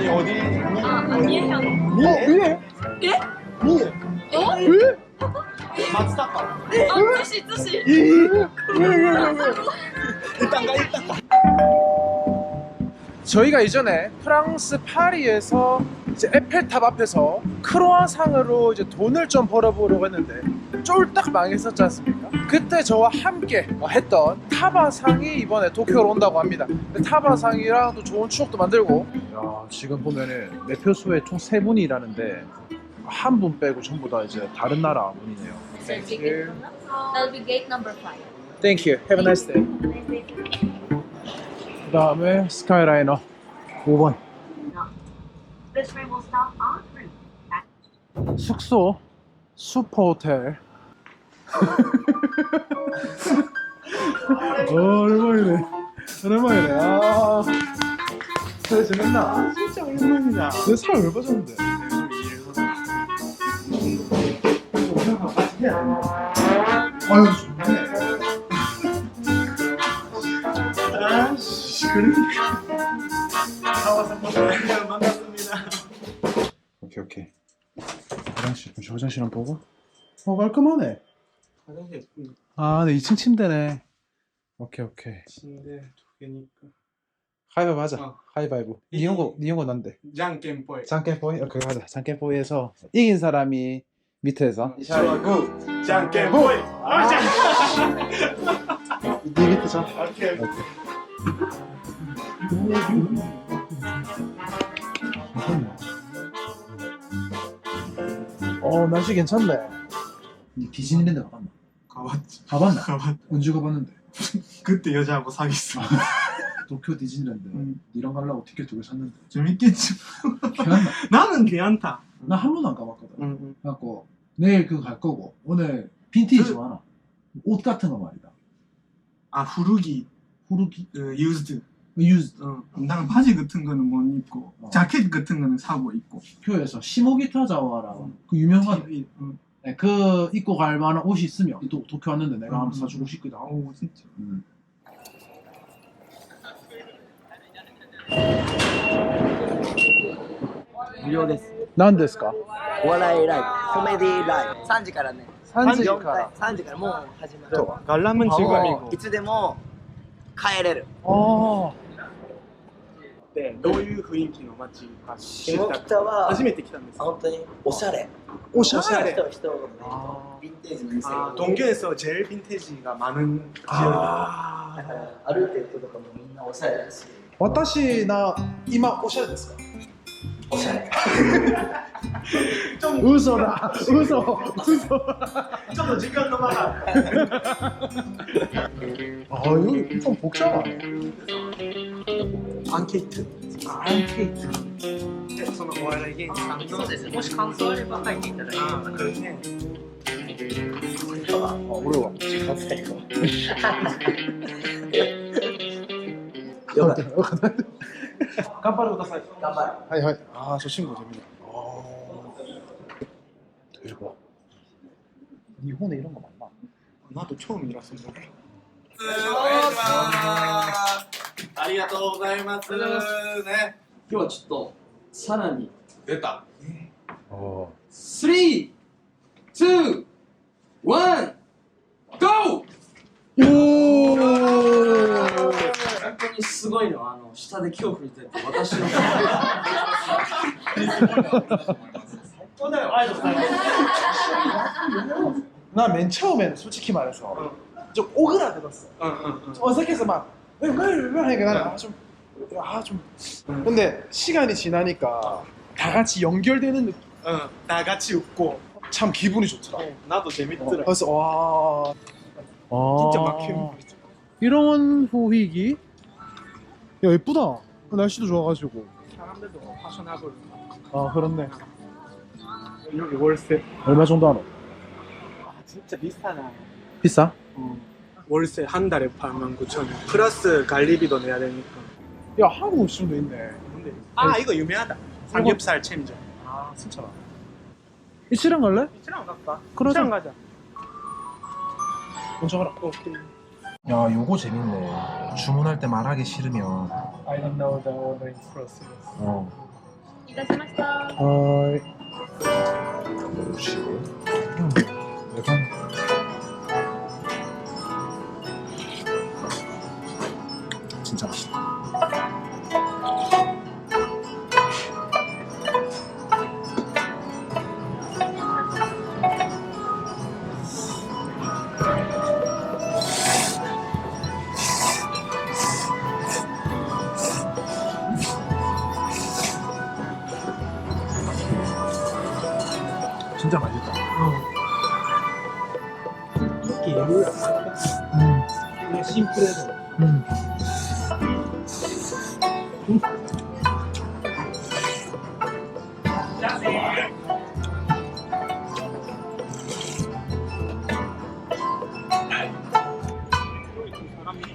아니 어디 아, 아니에요. 미에? 위에? 예? 미에 어? 왜? 마츠다카 아, 뜻이, 뜻이. 일단 가 일단 가 저희가 이전에 프랑스 파리에서 이제 에펠탑 앞에서 크로아상으로 이제 돈을 좀 벌어보려고 했는데 쫄딱 망했었지 않습니까? 그때 저와 함께 했던 타바상이 이번에 도쿄로 온다고 합니다. 타바상이랑 또 좋은 추억도 만들고 야, 지금 보면은 매표소에 총 세 분이 일하는데 한 분 빼고 전부 다 이제 다른 나라 분이네요. That'll be gate number five. Thank you. Have a nice day. 그 다음에 스카이라이너 5번 This train will stop en route. 숙소 슈퍼 호텔 어, 오랜만이네 아 잘 지냈나? 진짜 오랜만이다. 내살왜 빠졌는데? 아유 좋네 아씨 그러니까 반갑습니다. 오케이 오케이. 화장실 잠시 화장실 한번 보고? 어 깔끔하네. 화장실 아네 2층 침대네. 오케이 오케이. 침대 두 개니까 하이바이브 하자. 어. 하이바이브. 니 형거 니 형거 난데. 장겜뽀이 장깨보이? 어, 그거 하자. 장깨보이에서 이긴 사람이 밑에서. 샤이구 장겜뽀이 아 자 니 밑에 자 오케이. 어 날씨 괜찮네. 디즈니랜드 가봤나? 가봤지. 가봤나? 가봤 언제 가봤는데? 그때 여자하고 사귀었어 도쿄 디즈니랜드 음. 니랑 가려고 티켓 두 개 샀는데. 재밌겠지. 괜찮나? 나는 괜찮다. 나한 번도 안 가봤거든. 응, 그래갖고 내일 그거 갈 거고. 오늘 빈티지 그- 많아 옷 같은 거 말이다. 아 후루기. 후르기? 그 유즈드 유즈 어, 나는 바지 같은 거는 못 입고 어. 자켓 같은 거는 사고 입고. 도쿄에서 시모기타 자와라고 그 유명한 TV, 응. 네, 그 입고 갈 만한 옷이 있으면 또 도쿄 왔는데 내가 하나 음. 사주고 싶기도 하고. 아우 진짜. 음. 無料です。 何ですかお笑いライブ、コメディライブ、3時からね。 3時4から回、3時からもう始まる。 관람은 지금이고 いつでも帰れる。 아 네, どういう雰囲気の街か知り下たくて北は初めて来たんですあ本当におしゃれ。おしゃおしゃれ人人がねあヴィンテージの店 아, が多い 동교에서 제일 빈티지가 많은 지역이다. 아 だから歩いてる人とかもみんなおしゃれだし、私な今おしゃれですか おしゃれ。ちょっと嘘だ嘘嘘ちょっと時間の間が。ああいういつ僕じゃないパンケーキパンケーキそのお笑い芸人さんそうです。もし感想あれば書いていただ。ねあ俺は時間いかよかった頑張るください。頑張る。はいはい。ああ、初心号。ああ。日本でいるのかな。なんと超見か。ありがとうございます。ね、今日はちょっとさらに出た。スリーツーワンゴー。すごいのはあの下で木を振りてて私の 오늘 아이돌 나 맨 처음에는 솔직히 말해서 응. 좀 오그라들었어 응, 응, 응. 좀 어색해서 막왜왜왜 하니까 나는 아좀 아, 좀 근데 시간이 지나니까 다 같이 연결되는 느낌 응, 다 같이 웃고. 참 기분이 좋더라 어, 나도 재밌더라. 그래서 와 진짜 아. 막히는 이런 후위기 야 예쁘다 날씨도 좋아가지고 사람들도 파셔나블. 아 그렇네 여기 월세. 얼마 정도 하노? 아, 진짜 비싸나. 비싸? 어. 월세 한 달에 8만 9천 원. 플러스 관리비도 내야 되니까. 야 한국 음식도 있네 근데 아 이거 유명하다. 삼겹살 챔저. 아 진짜 이치랑 갈래? 이치랑 갈까? 그러자. 이치랑 가자. 먼저 가라 오케이. 야, 요거 재밌네. 주문할 때 말하기 싫으면 I don't know the ordering process. 어. いたしました。 하이. 역시. 약 음. 그냥 심플해서. 음.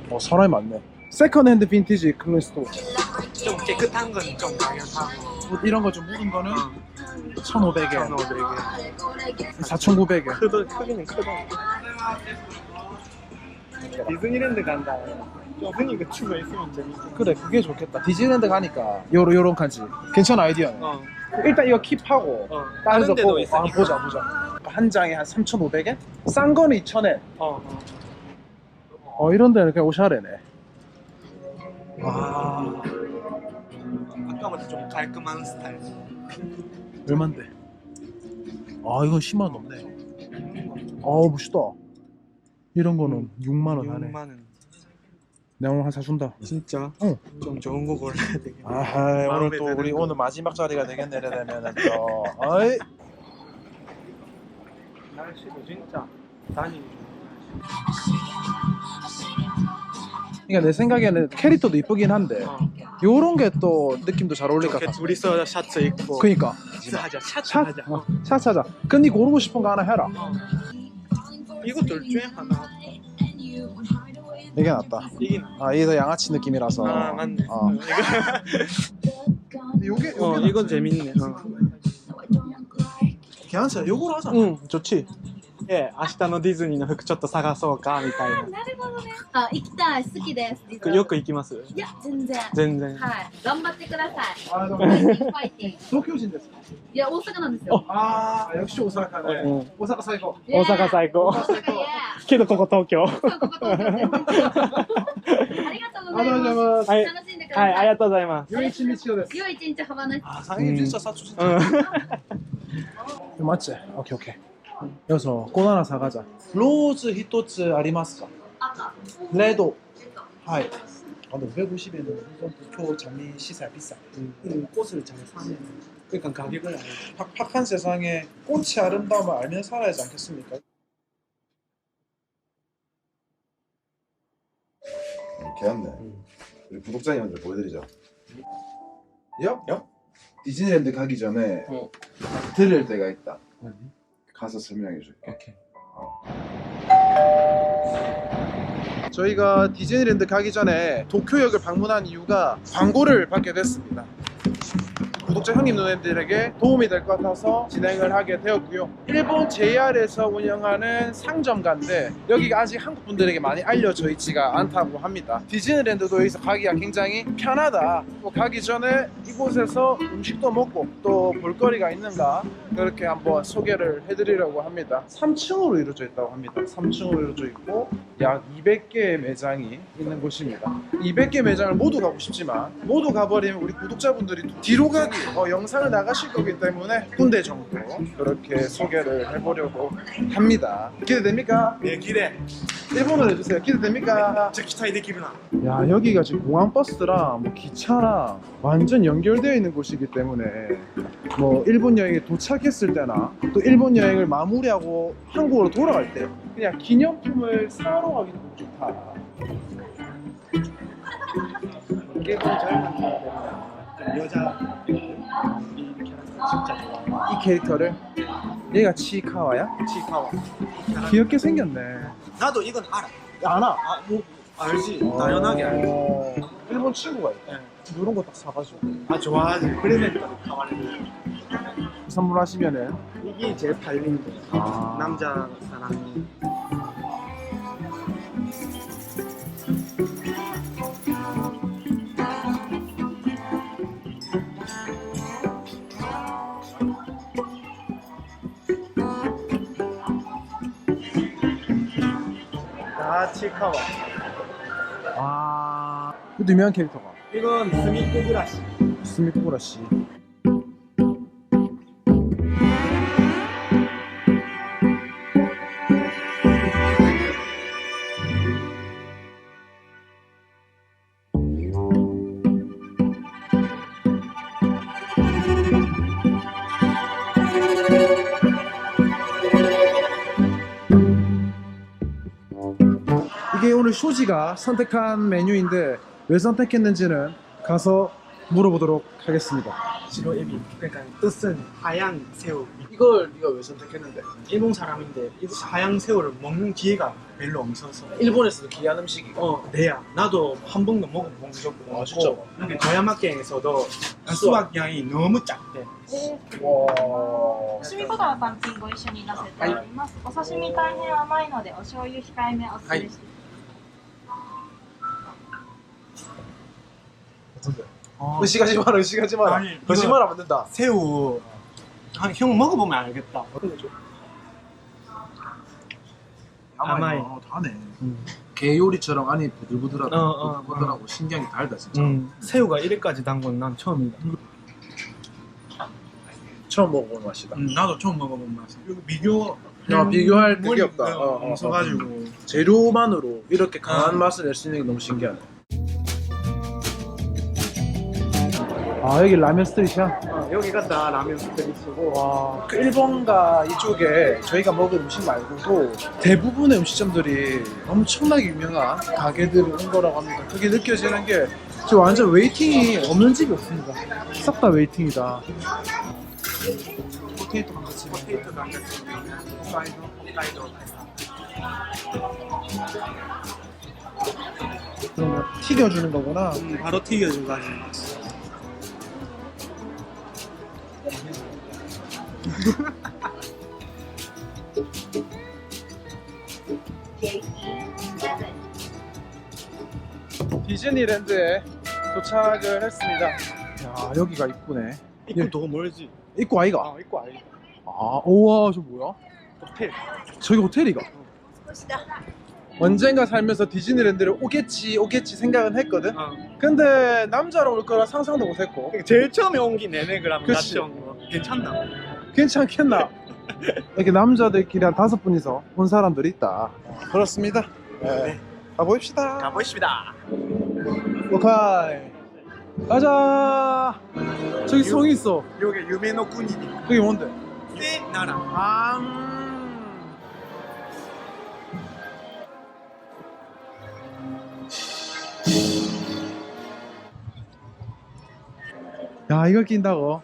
어 사람이 많네. 세컨 핸드 빈티지 클로이 스토어. 좀 깨끗한 건 좀 당연하고. 뭐 이런 거 좀 묻은 거는 1,500엔, 1,500엔. 4,900엔. 크도 크기는 크다. 디즈니랜드 간다. 좀 흔히 그 추가 있으면 재밌겠다. 그래 그게 좋겠다. 디즈니랜드 가니까 요런 요런 칸지. 괜찮은 아이디어네. 어, 일단 이거 킵하고 어. 다른 데도 보고 있으니까. 아, 보자 보자. 한 장에 한 3,500엔? 싼 거는 2,000엔. 어, 어. 어 이런 데는 그냥 오샤레네. 와. 아까보다 좀 깔끔한 스타일. 얼만데? 아 이건 10만 원 넘네. 아우 멋있다. 이런 거는 6만 원 하네. 6만 원. 내가 오늘 한 사준다. 진짜? 응. 좀 좋은 거 골라야 되겠네. 아하 오늘 또 우리 거. 오늘 마지막 자리가 되겠네 이러면은 또. 어이. 날씨도 진짜 다니기 그러니까 내 생각에는 캐릭터도 이쁘긴 한데. 어. 요런 게 또 느낌도 잘 어울릴 것 이렇게 같아. 둘이서 샤츠 입고. 그니까 하자. 샤츠 샷 하자. 어, 샷 하자. 근데 고르고 싶은 거 하나 해라. 어. 이거 둘 중에 하나. 이게 낫다. 이긴. 아 이게 더 양아치 느낌이라서. 아 맞네. 어. 이거. 요게 어 이건 재밌네. 어. 괜찮아. 요거로 하자. 응 좋지. て、明日のディズニーの服ちょっと探そうか、みたいな。なるほどね。あ、行きたい。好きです。ディよく行きます？いや、全然。全然。はい。頑張ってください。あファイテ、東京人ですか？いや、大阪なんですよ。ああ、よし、大阪ね、うん。大阪最高。大阪最高。最高けど、ここ東京。ここ東京。ありがとうございます。はい、楽しんでください。はい、ありがとうございます。良い一日をです。良い一日幅の。あ、三人人生殺虫して。待って、オッケーオッケー。 여기서 꽃 하나 사가자. 로즈 히토츠 아리마스카. 레도. 하이. 아, 근데 590에는 이것도 초 장미 시세 비싸. 음. 꽃을 잘 사는. 그러니까 가격을 알죠. 팍팍한 세상에 꽃이 아름다움을 알면 살아야지 않겠습니까? 개한네 우리 구독자님한테 보여드리죠. 야? 야? 디즈니랜드 가기 전에 어. 들을 때가 있다. 가서 설명해 줄게. 오케이. 저희가 디즈니랜드 가기 전에 도쿄역을 방문한 이유가 광고를 받게 됐습니다. 구독자 형님 누님들에게 도움이 될 것 같아서 진행을 하게 되었고요. 일본 JR에서 운영하는 상점가인데 여기가 아직 한국 분들에게 많이 알려져 있지가 않다고 합니다. 디즈니랜드도 여기서 가기가 굉장히 편하다. 또 가기 전에 이곳에서 음식도 먹고 또 볼거리가 있는가 그렇게 한번 소개를 해드리려고 합니다. 3층으로 이루어져 있다고 합니다. 3층으로 이루어져 있고 약 200개의 매장이 있는 곳입니다. 200개 매장을 모두 가고 싶지만 모두 가버리면 우리 구독자분들이 뒤로 가기 어, 영상을 나가실 거기 때문에 군데 정도 그렇게 소개를 해보려고 합니다. 기대됩니까? 네, 기대. 일본어로 해주세요. 기대됩니까? めっちゃ期待できるな。 야 여기가 지금 공항 버스랑 뭐 기차랑 완전 연결되어 있는 곳이기 때문에 뭐 일본 여행에 도착했을 때나 또 일본 여행을 마무리하고 한국으로 돌아갈 때 그냥 기념품을 사러 가기도 좋다. 일본 젊은 사람들이나 여자 캐릭터를 얘가 치카와야? 치카와. 귀엽게 생겼네. 나도 이건 알아. 아나? 아, 뭐 알지. 당연하게 알지. 어, 일본 친구가 있다. 예. 이런 거 딱 사가지고 아 좋아하지. 그래서 가만히. 선물하시면은 이게 제일 팔리는 거. 아. 남자 사람이. 이시카와. 아 이것도 유명한 캐릭터가 이건 스미코 브라시. 스미코라 씨 이게 오늘 쇼지가 선택한 메뉴인데 왜 선택했는지는 가서 물어보도록 하겠습니다. 지로 에비. 그러니까 뜻은 하얀 새우. 이걸 네가 왜 선택했는데? 일본 사람인데 이 하얀 새우를 먹는 기회가 별로 없어서. 일본에서도 귀한 음식이고. 어, 내야. 나도 한 번도 먹어본 적도 아, 진짜? 없고. 여기 도야마県에서도 수박 양이 너무 작대. 와. お刺身とかはパンチンご一緒に乗せております。お刺身大変甘いのでお醤油控えめおすすめし て 어, 의식하지 마라, 의식하지 마라. 아니, 이거- 거짓말 하면 된다. 새우. 한, 형 먹어보면 알겠다. 아마이. 어, 다네. 음. 게 요리처럼 안이 부들부들하고 어, 어, 부들부들하고 신기하게 달다 진짜. 음, 새우가 이렇게까지 단 건 난 처음이다. 처음 먹어본 맛이다. 음, 나도 처음 먹어본 맛이야. 이거 비교. 야, 비교할 물이 게 없다. 없- 어, 어, 없어가지고. 재료만으로 이렇게 강한 어. 맛을 낼 수 있는 게 너무 신기하네. 아, 여기 라면 스트리트야? 어, 여기가 다 라면 스테이크고. 와, 그 일본가 이쪽에 저희가 먹은 음식 말고도 대부분의 음식점들이 엄청나게 유명한 가게들이 온 거라고 합니다. 그게 느껴지는 게 지금 완전 웨이팅이 없는 집이 없습니다. 싹 다 웨이팅이다. 포테이토 감자칩. 포테이토 감자칩. 홋카이도, 홋카이도. 그런 거 튀겨주는 거구나. 음, 바로 튀겨준 거아 디즈니랜드에 도착을 했습니다. 야, 여기가 입구네. 입구 예. 더 멀지. 입구 아이가? 아, 입구 아니. 아, 우와, 저 뭐야? 호텔. 저기 호텔이가. 언젠가 살면서 디즈니랜드를 오겠지, 오겠지 생각은 했거든. 어. 근데 남자로 올 거라 상상도 못했고. 제일 처음에 온 게 내내 그럼 그치. 같이 온 거. 괜찮나? 괜찮겠나? 이렇게 남자들끼리 한 다섯 분이서 온 사람들이 있다. 그렇습니다. 네. 가보십시다. 가보십시다. 오카이. 가자. 저기 성이 있어. 요게 유메노 군이니. 그게 뭔데? 네 나라. 아. 음. 야, 이걸 낀다고?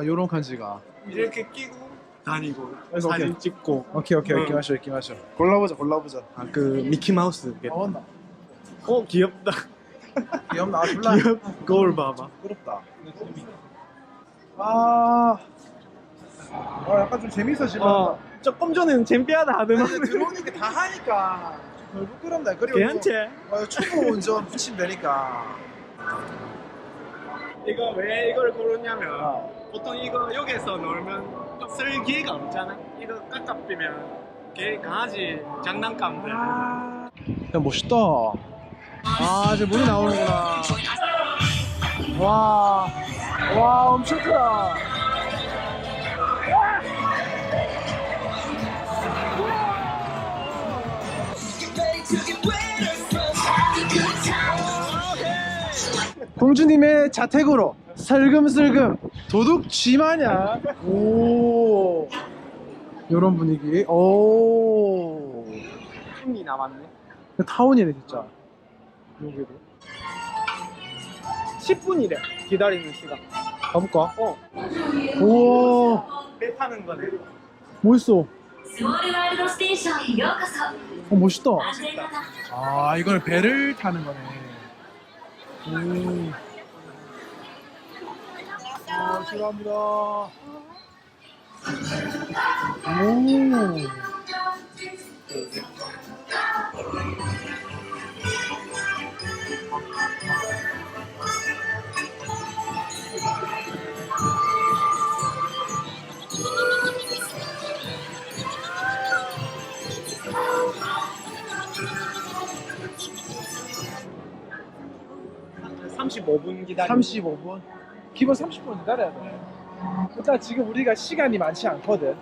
아, 요런 간지가. 이렇게 끼고 다니고 그래서 사진 오케이. 찍고. 오케이, 오케이, 오케이, 어. 마셔, 이렇게 마셔. 골라보자, 골라보자. 아 그 미키 마우스. 나왔나? 어 귀엽다. 귀엽나? 아, 졸라. 귀엽. 거울 봐봐. 부럽다. 아, 아 약간 좀 재밌어지다. 어 조금 전에는 잼피하다 하더만. 이제 들어오는 게 다 하니까 좀덜 부끄럽다. 그리고 괜찮지? 어, 초보 운전 붙이면 되니까. 이거 왜 이걸 고르냐면 어. 보통 이거 여기서 놀면 쓸 기회가 없잖아. 이거 깎아비면 개 강아지 장난감들. 야 멋있다. 아 이제 물이 나오는구나. 와, 와 엄청 크다. 공주님의 자택으로 슬금슬금 도둑 쥐마냥 오 요런 분위기 오 힘이 남았네. 타운이네 진짜 여기도 10분이래. 기다리는 시간. 가볼까? 어. 우와 배 타는 거네. 멋있어 スモールワールドステーションへようこそ 어 멋있다 安全型 아 이걸 배를 타는 거네 오 들어갑니다. 오. 35분 기다려. 35분? 기본 30분 기다려야 돼. 일단 지금 우리가 시간이 많지 않거든.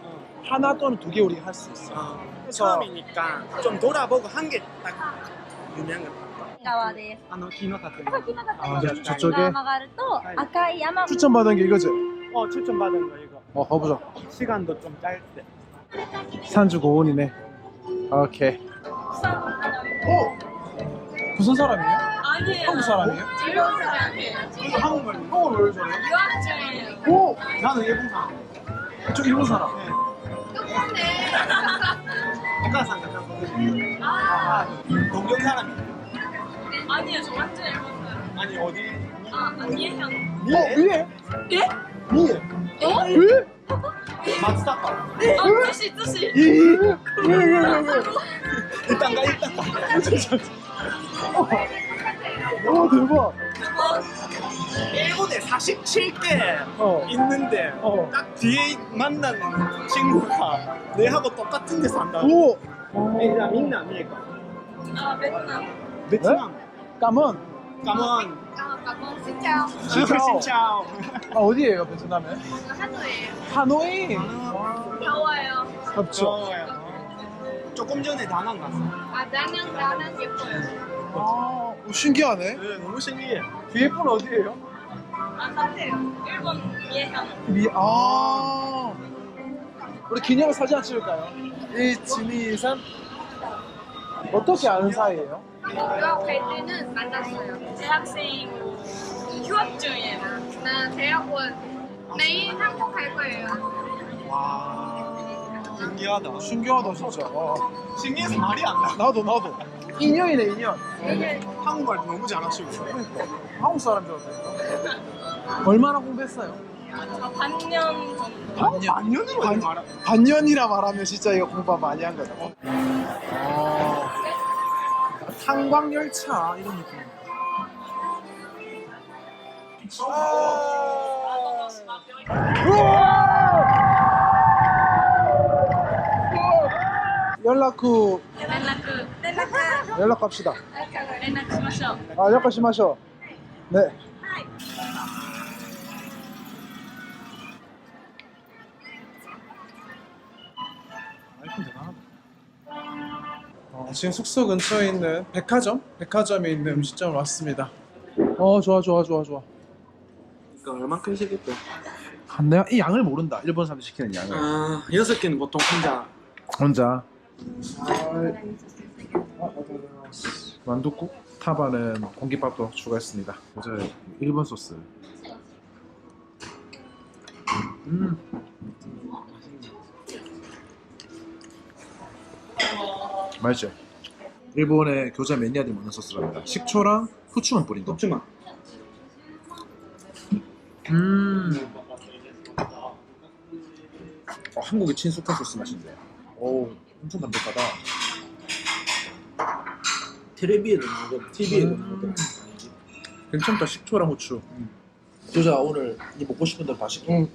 하나 또는 두 개 우리가 할 수 있어. 어, 처음이니까 좀 돌아보고 한 개 딱 유명한 거. 側です。 아, 너 기노 같은 こ 거. こ木の中 아, に 저, 저쪽에 曲がると赤い山 추천받은 게 이거지? 어, 추천 받은 거 이거. 어, 가보자. 시간도 좀 짧대. 산주 고온이네. 오케이. 어? 부산 사람이에요? 아니에요. 한국 사람이에요? 일본 사람이에요. 이거 한국말. 한국을 왜 잘해요? 유학 중이에요. 오! 나는 일본 사람. 저 일본 사람. 오카상 같은 거. 아, 동경 사람이. 아니에요. 저 완전 일본 사람. 아니 어디? 아, 아니에요. 어, 위에? 예? 위에? 어? 왜? 마츠다카. 아, 뜻이 뜻이. 일단 가 일단 가. 오, 대박. 일본에 47개 어. 있는데 어. 딱 뒤에 만난 친구가 내하고 똑같은 데 산다. 오! 민나 민나 미에가. 아, 베트남. 베트남. 까먼. 까먼. 아, 가본 신짜오. 진짜오. 신짜오. 아, 어디에요, 베트남에? 하노이에요. 하노이. 더워요. 그렇죠. 좋아요. 조금 전에 다낭 갔어. 아, 나는 나는 예뻐요. 아, 오, 신기하네. 네, 너무 신기해. 뒤에 분 어디에요? 아, 사세요. 일본 예향. 미, 아. 우리 기념 사진 한 찍을까요? 1, 2, 3. 어떻게 아는 사이예요? 유학 갈 때는 만났어요. 재학생 휴학 중이에요. 나 대학원 내일 한국 갈 거예요. 와. 신기하다. 신기하다, 진짜. 와. 신기해서 말이 안 나. 나도, 나도. 인연이네, 인연. 한국말 너무 잘하시고. 그러니까. 한국 사람 줄 알았다니까. 얼마나 공부했어요? 저 반년 정도. 반년. 반년으로 반- 말아. 반년이라 말하면 진짜 이거 공부 많이 한 거다. 어. 탄광열차 이런 느낌. 연락 후 연락합시다. 연락 시마셔. 아이폰 대단하다. 지금 숙소 근처에 있는 백화점? 백화점에 있는 음식점을 왔습니다. 어, 좋아, 좋아, 좋아, 좋아. 그러니까 얼마큼 시킬까? 내가 이 양을 모른다. 일본 사람들이 시키는 양을. 아, 여섯 개는 보통 혼자 혼자 만두국, 타바는 공깃밥도 추가했습니다. 이제 일본 소스. 음. 맛있죠? 일본의 교자 매니아들이 먹는 소스랍니다. 식초랑 후추만 뿌린 거. 곱지마. 음. 어, 한국의 친숙한 소스 맛인데. 오, 엄청 담백하다. 텔레비에도 나오고 TV에도 음. 나오고 괜찮다. 식초랑 후추. 교자 오늘 이 먹고 싶은 대로 다 시켜 응.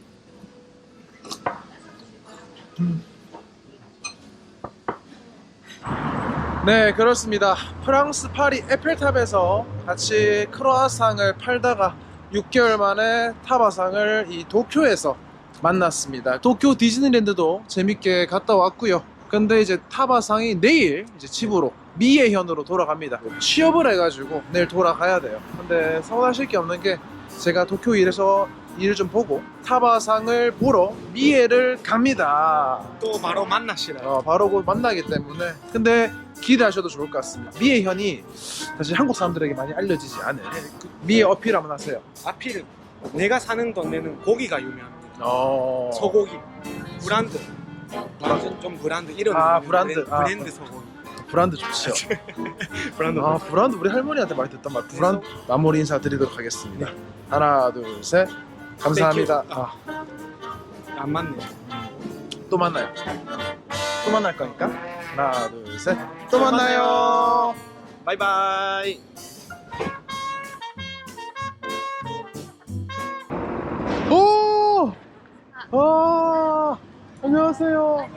네, 그렇습니다. 프랑스 파리 에펠탑에서 같이 크로아상을 팔다가 6개월 만에 타바상을 이 도쿄에서 만났습니다. 도쿄 디즈니랜드도 재밌게 갔다 왔고요. 근데 이제 타바상이 내일 이제 집으로 미에현으로 돌아갑니다. 취업을 해가지고 내일 돌아가야 돼요. 근데 서운하실 게 없는 게 제가 도쿄 일에서 일을 좀 보고 타바상을 보러 미에를 갑니다. 또 바로 만나시라. 어, 바로 곧 만나기 때문에 근데 기대하셔도 좋을 것 같습니다. 미의 현이 사실 한국 사람들에게 많이 알려지지 않은 그 미의 어필 한번 하세요. 아필. 내가 사는 동네는 고기가 유명합니다. 어... 소고기. 브란드. 브란드. 좀 브란드 이런. 아. 브랜드, 아. 브랜드 소고기. 브란드 좋죠. 브란드. 아 브란드 우리 할머니한테 많이 듣던 말. 브란드 마무리 인사 드리도록 하겠습니다. 하나 둘 셋. 감사합니다. 아, 안 맞네. 또 만나요. 또 만날 거니까. 하나 둘 셋. 또 만나요. 바이바이. 오! 아, 안녕하세요.